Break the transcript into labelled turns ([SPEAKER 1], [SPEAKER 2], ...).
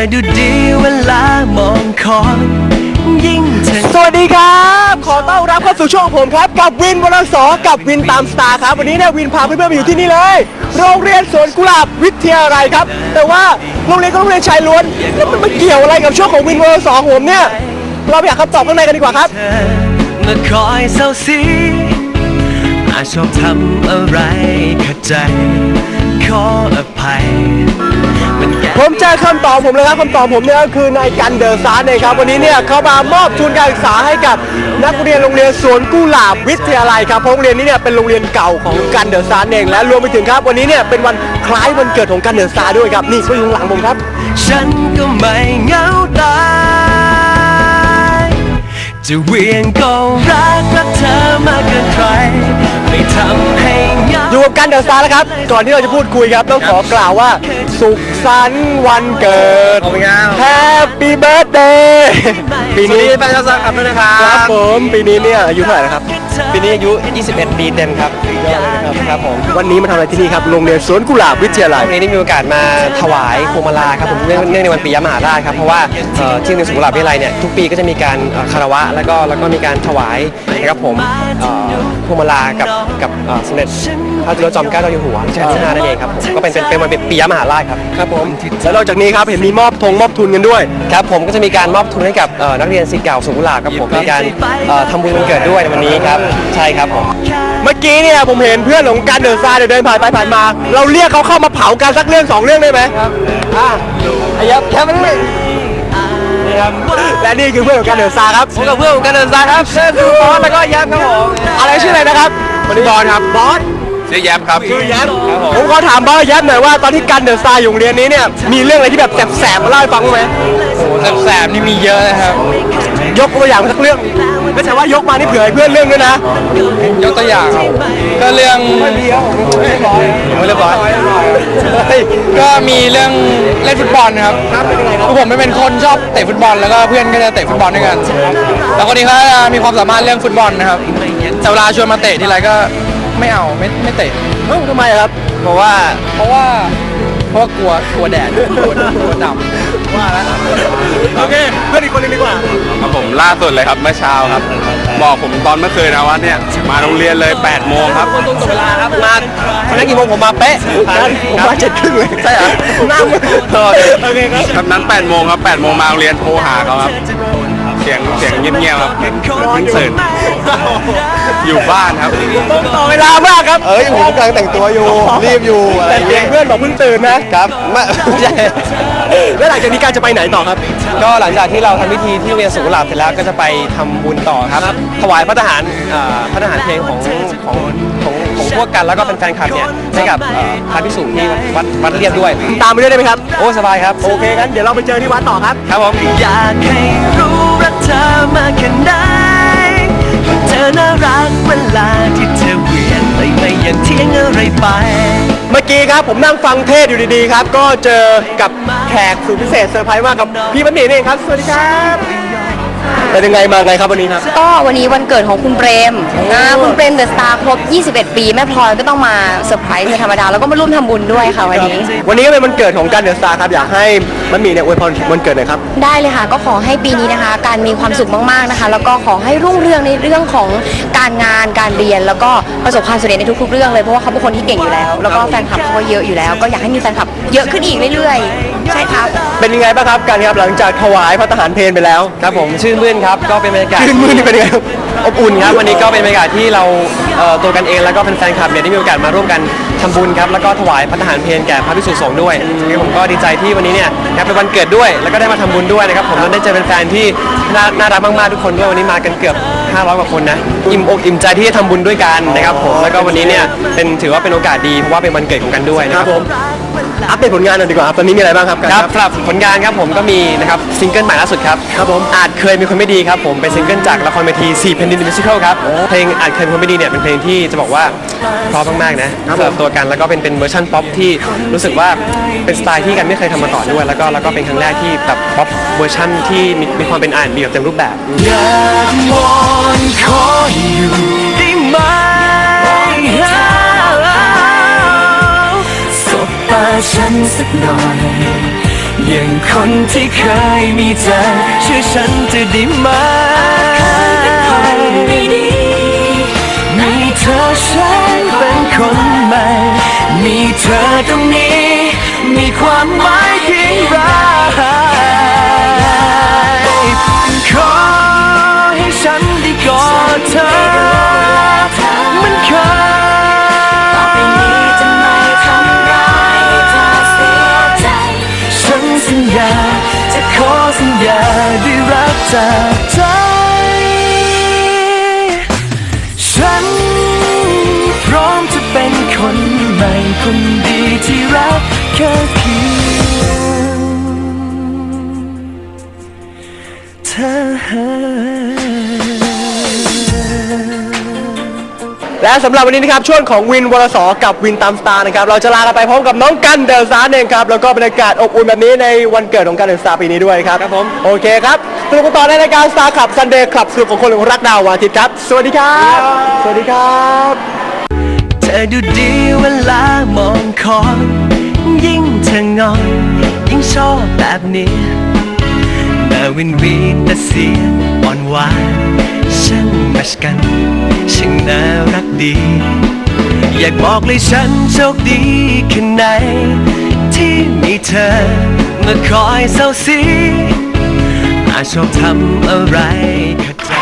[SPEAKER 1] อดูดีเวลามองคอนยิ่งเธอ
[SPEAKER 2] สวัสดีครับ ขอต้อนรับเข้าสู่ช่องผมครับ กับวินวรสอกับวินตามสตาร์ครับ วันนี้เนี่ยวินพาเพื่อนๆมาอยู่ที่นี่เลย โรงเรียนสวนกุหลาบวิทยาลัยครับ แต่ว่าโรงเรียนก็โรงเรียนชายล้วน แล้วมันมาเกี่ยวอะไรกับช่วงของวินวรสอของผมเนี่ย เราไปหาคำตอบข้างในกันดีกว่าครับ
[SPEAKER 1] เธอมาคอยเศร้าสีอาจชอบทำอะไรขัดใจ
[SPEAKER 2] คำตอบผมเลยครับคำตอบผมเนี่ยก็คือนายกันเดอร์ซาร์เองครับวันนี้เนี่ยเขามามอบทุนการศึกษาให้กับนักเรียนโรงเรียนสวนกุหลาบวิทยาลัยครับเพราะโรงเรียนนี้เนี่ยเป็นโรงเรียนเก่าของกันเดอร์ซาร์เองและรวมไปถึงครับ วันนี้เนี่ยเป็นวันคล้ายวันเกิดของกันเดอร์ซาร์ด้วยครับนี่ก็อยู่ข้างหลังผมครับ
[SPEAKER 1] ฉันก็ไม่เหงาตายจะเวียงก็รักรักเธอมากเกินใครไม่ทำ ให้เหงา
[SPEAKER 2] อยู่กับกันเดอะสตาร์แล้วครับ ก่อนที่เราจะพูดคุยครับ ต้องขอกล่าวว่า สุขสันต์วันเกิด
[SPEAKER 3] ขอบคุณครับ
[SPEAKER 2] Happy Birthday ปีนี้
[SPEAKER 3] แฟนเจ้าสาวครับด้วยนะครั
[SPEAKER 2] ครับ
[SPEAKER 3] บ
[SPEAKER 2] ผมปีนี้เนี่ยอายุเท่าไหร่นะครับ
[SPEAKER 3] ปีนี้อายุ 21 ปีเต็มครับครับผม
[SPEAKER 2] วันนี้มาทำอะไรที่นี่ครับโรงเรียนสวนกุหลาบวิทยาลัย
[SPEAKER 3] วันนี้ได้มีโอกาสมาถวายพวงมาลาครับผมเนื่องเนื่องในวันปียมหาราชครับเพราะว่าเอ่อที่โรงเรียนสุขุมวิทวิทยาลัยเนี่ยทุกปีก็จะมีการเอ่อคารวะแล้วก็แล้วก็มีการถวายนะครับผมเอ่อพวงมาลากับกับเอ่อสมเด็จ พระจุลจอมเกล้าเจ้าอยู่หัวรัชกาลที่ห้านั่นเองครับผมก็เป็นเป็นเป็นวันปียมหาราชครับ
[SPEAKER 2] ครับผมแล้วนอกจากนี้ครับเห็นมีมอบธงมอบทุนกันด้วย
[SPEAKER 3] ครับผมก็จะมีการมอบทุนให้กับเอ่อนักเรียนศิษย์เก่าสุขุมวิทครับผมมีการเอ่อทำบุญวันเกิดด้วยในวันนี้ครับใช่ครับผม
[SPEAKER 2] เมื่อกี้เนี่ยผมเห็นเพื่อนของกันเดอะสตาร์เนี่ยเดินผ่านไปผ่านมา เราเรียกเขาเข้ามาเผากันสักเรื่องสองเรื่องได้ไหมครับอะไอ้ยับแค่ไม่ได้นี่ครับและนี่คือเพื่อนของกันเดอะสตาร์ครับ
[SPEAKER 3] ผมกับเพื่อนผมกันเดินสายครับเชิญดูบอสแล้วก็ยับครับผม
[SPEAKER 2] อะไรชื่ออะไรนะครับบอลครับบอส
[SPEAKER 3] ชื่อยับครับ
[SPEAKER 2] ชื่อแย้มผมขอถามบอสแย้มหน่อยว่าตอนที่กันเดอะสตาร์อยู่โรงเรียนนี้เนี่ยมีเรื่องอะไรที่แบบแสบๆมาเล่าให้ฟังบ้างไหม
[SPEAKER 3] แสบๆนี่มีเยอะนะครับ
[SPEAKER 2] ยกตัวอย่างมาสักเรื่องไม่ใช่ว่ายกมานี่เผื่อให้เพื่อนเรื่องด้วยนะ
[SPEAKER 3] ยกตัวอย่าง ก็เรื่องไม่เรียบร้อยก็มีเรื่องเล่นฟุตบอลนะครับคือผมไม่เป็นคนชอบเตะฟุตบอลแล้วก็เพื่อนก็จะเตะฟุตบอลด้วยกัน แล้วคนนี้เขาจะมีความสามารถเรื่องฟุตบอลนะครับแต่เวลาชวนมาเตะทีไรก็ ไม่เอาไม่ไม่เตะ
[SPEAKER 2] เอ้าทำไมอะครับ
[SPEAKER 3] เพราะว่าเพราะว่าเพราะว่ากลัวกลัวแดดกลัวกลัวดำว่าแล้ว
[SPEAKER 2] โอเคเพื่อนอีกคนหนึงดีกว่า
[SPEAKER 4] ครับผมล่าสุดเลยครับเมื่อเช้าครับ บอกผมตอนเมื่อคืนนะว่าเนี่ยมาโรงเรียนเลย8โมงครับ
[SPEAKER 2] ตรงต่อเวลาครับมาตอนนั้นกี่โมงผมมาเป๊ะผมมาเจ็ดครึ่งเลยใช่เหรอหน้ามือโอเคครับ
[SPEAKER 4] ครับนั้น8โมงครับ8โมงมาโรงเรียนโทรหาเขาครับเสียงเสียงเงียบๆครับเพิ่งตื่นอยู่บ้านครับ
[SPEAKER 2] ต่อเวลามากครับ
[SPEAKER 3] เอ้ยผมกำลังแต่งตัวอยู่รีบอยู่อะไร
[SPEAKER 2] แต่
[SPEAKER 3] อย่าง
[SPEAKER 2] เสีย
[SPEAKER 3] เงี้
[SPEAKER 2] ง
[SPEAKER 3] ย
[SPEAKER 2] เพื่อนบอกเพิ่งตื่นนะครับ
[SPEAKER 3] ไม่ไม่ใช่
[SPEAKER 2] แล้วหลังจากนี้การจะไปไหนต่อครับ
[SPEAKER 3] ก็หลังจากที่เราทำพิธีที่โรงเรียนสุขุมวิทเสร็จแล้วก็จะไปทำบุญต่อครับ ถวายพระทหารเอ่อพระทหารเพลงของของของของพวกกันแล้วก็เป็นแฟนคลับเนี่ยให้กับเอ่อพระภิกษุที่วัดวัดเรียบด้วย
[SPEAKER 2] ตามไปด้วยได้ไหมครับ
[SPEAKER 3] โอ้สบายครับ
[SPEAKER 2] โอเคงั้นเดี๋ยวเราไปเจอที่วัดต่อครับ
[SPEAKER 3] ครับผม
[SPEAKER 1] อยากให้รู้รักเธอมากแค่ไหนเธอน่ารักเวลาที่เธอเวียนไปไม่ยังเที่ยงอะไรไป
[SPEAKER 2] เมื่อ กี้ครับผมนั่งฟังเทศอยู่ดีๆครับ ก็เจอกับแขกสุดพิเศษเซอร์ไพรส์มากกับพี่บัณฑิตเองครับ สวัสดีครับ เป็นยังไงมาไงครับวันนี้ครับ
[SPEAKER 5] ก็วันนี้วันเกิดของคุณเปรมอ่าคุณเปรมเดอะสตาร์ครบ 21 ปี แม่พลอยก็ต้องมาเซอร์ไพรส์เป็นธรรมดา แล้วก็มาร่วมทำบุญด้วยค่ะวันนี้
[SPEAKER 2] วันนี้ก็เป็นวันเกิดของกันเดอะสตาร์ครับ อยากให้มันมีเนี่ยอวยพรวันเกิดหน่อยครับ
[SPEAKER 5] ได้เลยค่ะ ก็ขอให้ปีนี้นะคะ การมีความสุขมากๆนะคะ แล้วก็ขอให้รุ่งเรืองในเรื่องของการงานการเรียน แล้วก็ประสบความสำเร็จในทุก ๆ เรื่องเลยเพราะว่าเขาเป็นคนที่เก่งอยู่แล้ว แล้วก็แฟนคลับเขาก็เยอะอยู่แล้ว ก็อยากให้มีแฟนคลับเยอะขึ้นอีกเรื่อยๆใช่ครับ
[SPEAKER 2] เป็นยังไงบ้างครับการครับหลังจากถวายพระทหารเพลไปแล้ว
[SPEAKER 3] ครับผมชื่นมื่นครับก็เป็นบรรยากาศ
[SPEAKER 2] ชื่นมือนี่เป็นยังไงครับ
[SPEAKER 3] อบอุ่นครับวันนี้ก็เป็นบรรยากาศที่เราเอ่อตัวกันเองแล้วก็เป็นแฟนคลับเนี่ยได้มีโอกาสมาร่วมกันทำบุญครับแล้วก็ถวายพระทหารเพลแก่พระภิกษุสงฆ์ด้วยนะครับผมก็ดีใจที่วันนี้เนี่ยครับเป็นวันเกิดด้วยแล้วก็ได้มาทำบุญด้วยนะครับผมแล้วได้เจอแฟนๆที่น่าน่ารักมากๆทุกคนด้วยวันนี้มากันเกือบ 500กว่าคนนะอิ่มอกอิ่มใจที่จะทำบุญด้วยกันนะครับผมแล้วก็วันนี้เนี่ยเป็นถือว่าเป็นโอกาสดีเพราะว่าเป็นวันเกิดของกันด้วยนะ
[SPEAKER 2] ค
[SPEAKER 3] ค
[SPEAKER 2] รั
[SPEAKER 3] รั
[SPEAKER 2] บบผม อัปเดตผลงานหน่อยดีกว่าครับตอนนี้มีอะไรบ้างครับกัน
[SPEAKER 3] ครับสำหรับผลงานครับผมก็มีนะครับซิงเกิลใหม่ล่าสุดครับ
[SPEAKER 2] ครับผม
[SPEAKER 3] อาจเคยมีคนไม่ดีครับผมเป็นซิงเกิลจากละครเวที4แผ่นดินมิวสิควลครับเพลงอาจเคยมีคนไม่ดีเนี่ยเป็นเพลงที่จะบอกว่าเพราะมากๆนะสำหรับตัวกันแล้วก็เป็นเป็นเวอร์ชันป๊อปที่รู้สึกว่าเป็นสไตล์ที่กันไม่เคยทำมาก่อนด้วย แล้วก็แล้วก็เป็นครั้งแรกที่แบบป๊อปเวอร์ชันที่มีมีความเป็นอ่านบีแบบเต็มรูปแบบ
[SPEAKER 1] อยากวอนขออยู่ได้ไหม ฉันสักหน่อย อย่างคนที่เคยมีเธอชื่อฉันจะได้ไหมมีเธอฉันเป็นคนใหม่ มีเธอตรงนี้ มีความหมาย จากใจ ฉันพร้อมจะเป็นคนใหม่คนดีที่รักแค่
[SPEAKER 2] และสำหรับวันนี้นะครับช่วงของวินวรสอกับวินตามสตาร์นะครับเราจะลากันไปพร้อมกับน้องกันเดลซานเองครับแล้วก็บรรยากาศอบอุ่นแบบนี้ในวันเกิดของกันเดลซาปีนี้ด้วยครับครับผมโอเคครับสนุกกันต่อในรายการ Star Club Sunday คลับสนุกของคนหลงรักดาววันอาทิตย์ครับ สวัสดีครับ สวัสดีครับ
[SPEAKER 1] เธอดูดีเวลามองคอนยิ่งเธองอนยิ่งชอบแบบนี้หน้าวินวีนแต่เสียงอ่อนหวานช่างแมชกันช่างน่ารัก ดี อยากบอกเลยฉันโชคดีแค่ไหน ที่มีเธอมาคอยเศร้าสีอาจชอบทำอะไรขัดใจ